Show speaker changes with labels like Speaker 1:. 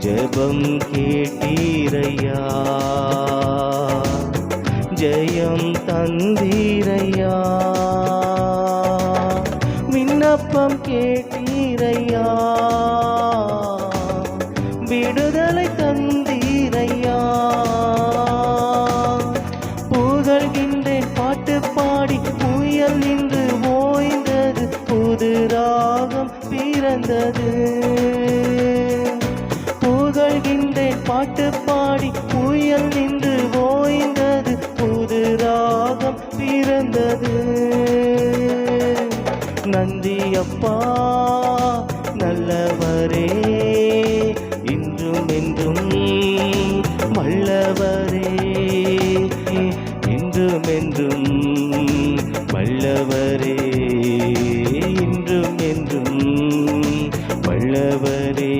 Speaker 1: ஜெபம் கேட்டீரையா? ஜெயம் தந்தீரையா? விண்ணப்பம் கேட்டீரையா? விடுதலை தந்தீரையா? புகழ்கின்றேன் பாட்டு பாடி புயல் நின்று ஓய்ந்தது. புது ராகம் பிறந்தது. பாட்டு பாடி புயல் நின்று ஓய்ந்தது புது ராகம் பிறந்தது. நந்தி அப்பா நல்லவரே இன்றும் என்றும் வல்லவரே இன்றும் என்றும் வல்லவரே இன்றும் என்றும் வல்லவரே